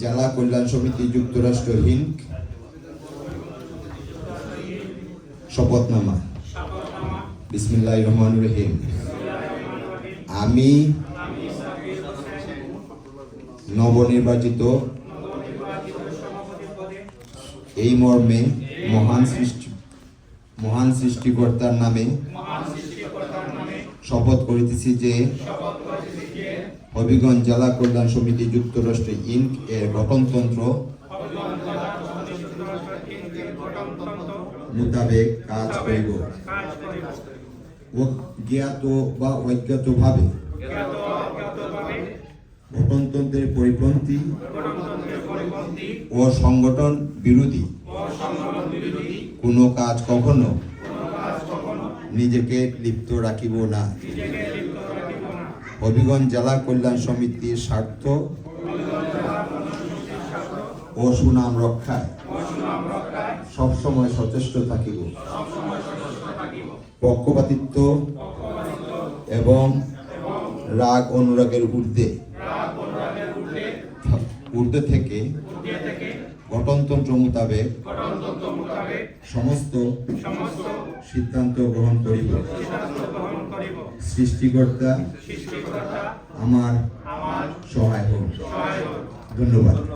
জেলা কল্যাণ সমিতি যুক্তরাষ্ট্র হিন্দ শপথনামা। বিসমিল্লাহ রহমান রহিম। আমি নবনির্বাচিত এই মর্মে মহান সৃষ্টি মহান সৃষ্টিকর্তার নামে শপথ করিতেছি যে হবিগঞ্জ জেলা কল্যাণ সমিতি যুক্তরাষ্ট্র ইনক এর গঠনতন্ত্র মোতাবেক কাজ করিব। জ্ঞাত বা অজ্ঞাতভাবে গঠনতন্ত্রের পরিপন্থী ও সংগঠন বিরোধী কোনো কাজ কখনো নিজেকে লিপ্ত রাখিব না। হবিগঞ্জ জেলা কল্যাণ সমিতির স্বার্থ ও সুনাম রক্ষায় সবসময় সচেষ্ট থাকিব। পক্ষপাতিত্ব এবং রাগ অনুরাগের ঊর্ধ্বে ঊর্ধ্বে থেকে গঠনতন্ত্র মোতাবেক সমস্ত সিদ্ধান্ত গ্রহণ করিব। সৃষ্টিকর্তা আমার সহায় হোক। ধন্যবাদ।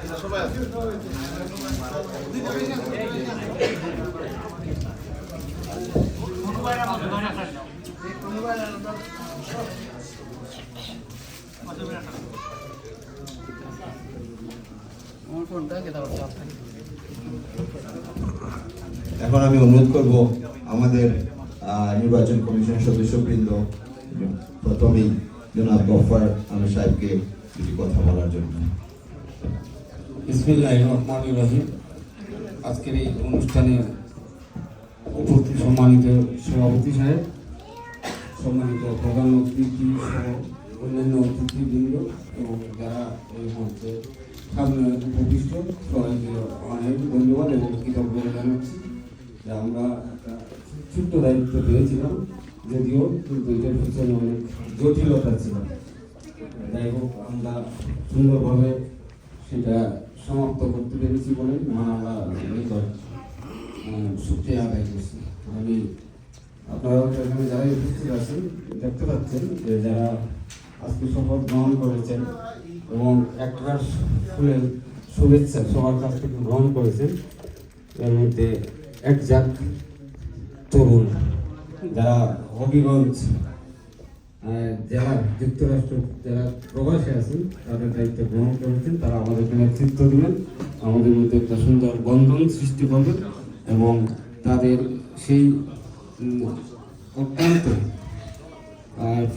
এখন আমি অনুরোধ করব আমাদের নির্বাচন কমিশনের সদস্যবৃন্দ, প্রথমেই জনাব গফার আলম সাহেবকে কিছু কথা বলার জন্য। বিসমিল্লাহ রহমান রহিম। আজকের এই অনুষ্ঠানে উপস্থিত সম্মানিত সভাপতি সাহেব, সম্মানিত প্রধান অতিথি সহ অন্যান্য অতিথিবৃন্দ এবং যারা এই মঞ্চে সামনে উপবিষ্ট, সবাইকে অনেক ধন্যবাদ এবং কৃতজ্ঞতা জানাচ্ছি যে আমরা একটা ছোট্ট দায়িত্ব পেয়েছিলাম, যদিও কিন্তু এটার পিছনে অনেক জটিলতা ছিল। যাই হোক, আমরা সুন্দরভাবে সেটা সমাপ্ত করতে পেরেছি বলে মহান আদায় করছি। আমি আপনারা এখানে যারা উপস্থিত আছেন, দেখতে পাচ্ছেন যে যারা আজকে শপথ গ্রহণ করেছেন এবং একটা ফুলের শুভেচ্ছা সবার কাছ থেকে গ্রহণ করেছেন, এর মধ্যে এক জাত তরুণ, যারা হবিগঞ্জ যারা যুক্তরাষ্ট্র, যারা প্রবাসে আছেন, তাদের দায়িত্ব গ্রহণ করেছেন, তারা আমাদেরকে নেতৃত্ব দিবেন, আমাদের মধ্যে একটা সুন্দর বন্ধন সৃষ্টি করবেন এবং তাদের সেই অত্যন্ত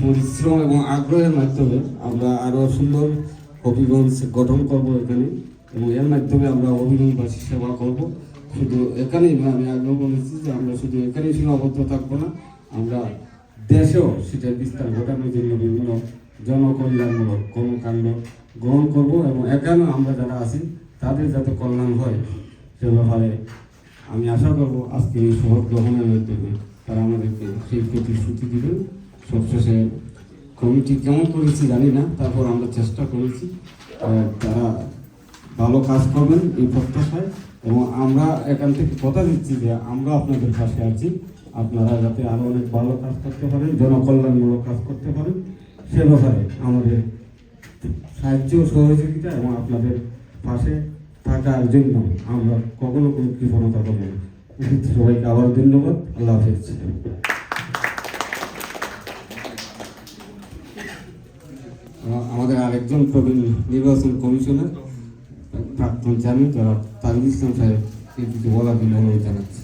পরিশ্রম এবং আগ্রহের মাধ্যমে আমরা আরও সুন্দর হবিগঞ্জ গঠন করব এখানে এবং এর মাধ্যমে আমরা হবিগঞ্জবাসী সেবা করব। শুধু এখানেই আমি আগ্রহ করেছি যে আমরা শুধু এখানেই সীমাবদ্ধ থাকব না, আমরা দেশেও সেটা বিস্তার ঘটানোর জন্য বিভিন্ন জনকল্যাণমূলক কর্মকাণ্ড গ্রহণ করব এবং এখানেও আমরা যারা আছি, তাদের যাতে কল্যাণ হয় সে ব্যাপারে আমি আশা করব আজকে এই শপথ গ্রহণের মাধ্যমে তারা আমাদেরকে সেই প্রতিশ্রুতি দিবেন। সবশেষে কমিটি কেমন করেছি জানি না, তারপর আমরা চেষ্টা করেছি তারা ভালো কাজ করবেন এই প্রত্যাশায় এবং আমরা এখান থেকে কথা দিচ্ছি যে আমরা আপনাদের পাশে আছি। আপনারা যাতে আরও অনেক ভালো কাজ করতে পারেন, জনকল্যাণমূলক কাজ করতে পারেন, সে ব্যাপারে আমাদের সাহায্য, সহযোগিতা এবং আপনাদের পাশে থাকার জন্য আমরা কখনো কোনো কৃপণতা করব না। সবাইকে আবার ধন্যবাদ। আল্লাহ হাফেজ। আমাদের আরেকজন প্রবীণ নির্বাচন কমিশনার, প্রাক্তন চেয়ারম্যান যারা তাজুল ইসলাম সাহেব কিছু বলার জন্য অনুরোধ জানাচ্ছি।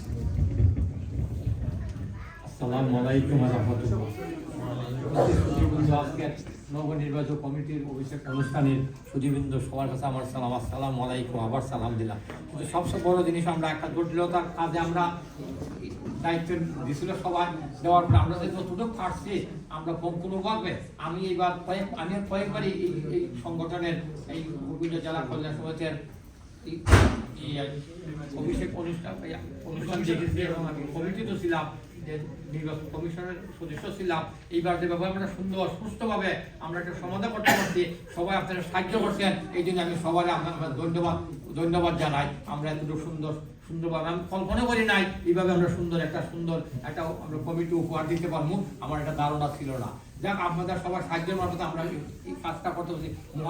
আসসালামু আলাইকুম রহমতুল্লাহ। আজকে নবনির্বাচক কমিটির অভিষেক অনুষ্ঠানের সুদীবৃন্দ সবার কাছে আমার সালাম, আসসালামু আলাইকুম, আবার সালাম দিলাম। কিন্তু সবচেয়ে বড় জিনিস আমরা, একটা জটিলতার কাজে আমরা দায়িত্ব দিছিল সবাই, দেওয়ার পরে আমরা যতটুকু পারছি, আমরা কোনোভাবে আমি এইবার কয়েক, আমি কয়েকবারই এই এই সংগঠনের এই বিভিন্ন জেলা কল্যাণ সমিতির অভিষেক অনুষ্ঠান অনুষ্ঠান দেখেছি এবং ছিলাম। যে নির্বাচন কমিশনের সদস্য ছিলাম, এইবার যে ব্যাপারে আমরা সুন্দর, সুস্থভাবে আমরা একটা সমাধান করতে পারছি, সবাই আপনারা সাহায্য করছেন, এই জন্য আমি আপনার আপনার ধন্যবাদ ধন্যবাদ জানাই। আমরা এতটুকু সুন্দর, সুন্দরভাবে, আমি কল্পনা করি নাই, এইভাবে আমরা সুন্দর, একটা সুন্দর, একটা আমরা কমিটি উপহার দিতে পারব, আমার একটা ধারণা ছিল না। যাক, আপনাদের সবার সাহায্যের মারফত আমরা এই কাজটা করতে পারছি। মহান